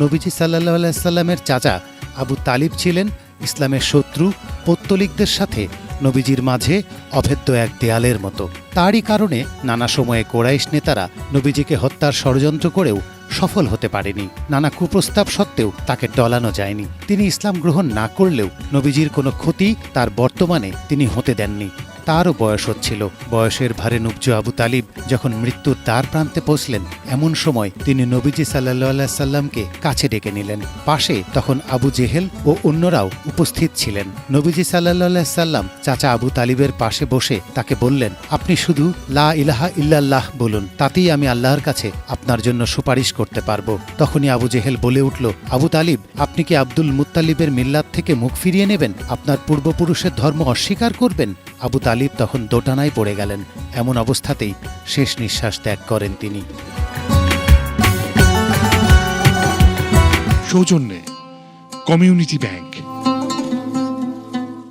নবীজি সাল্লাহ আলাইসাল্লামের চাচা আবু তালিব ছিলেন ইসলামের শত্রু পত্তলিকদের সাথে নবীজির মাঝে অভেদ্য এক দেয়ালের মতো। তারই কারণে নানা সময়ে কোরাইশ নেতারা নবীজিকে হত্যার ষড়যন্ত্র করেও সফল হতে পারেনি। নানা কুপ্রস্তাব সত্ত্বেও তাকে টলানো যায়নি। তিনি ইসলাম গ্রহণ না করলেও নবীজির কোনো ক্ষতি তার বর্তমানে তিনি হতে দেননি। তারও বয়স হচ্ছিল। বয়সের ভারে নুবজ আবু তালিব যখন মৃত্যুর দ্বার প্রান্তে পৌঁছলেন, এমন সময় তিনি নবীজি সাল্লাহ সাল্লামকে কাছে ডেকে নিলেন। পাশে তখন আবু জেহেল ও অন্যরাও উপস্থিত ছিলেন। নবীজি সাল্লাহ সাল্লাম চাচা আবু তালিবের পাশে বসে তাকে বললেন, আপনি শুধু লা ইলাহা ইল্লাল্লাহ বলুন, তাতেই আমি আল্লাহর কাছে আপনার জন্য সুপারিশ করতে পারব। তখনই আবু জেহেল বলে উঠল, আবু তালিব, আপনি কি আব্দুল মুত্তালিবের মিল্লাত থেকে মুখ ফিরিয়ে নেবেন? আপনার পূর্বপুরুষের ধর্ম অস্বীকার করবেন? আবু তালিব তখন দোটানায় পড়ে গেলেন। এমন অবস্থাতেই শেষ নিঃশ্বাস ত্যাগ করেন তিনি। সৌজন্যে কমিউনিটি ব্যাংক।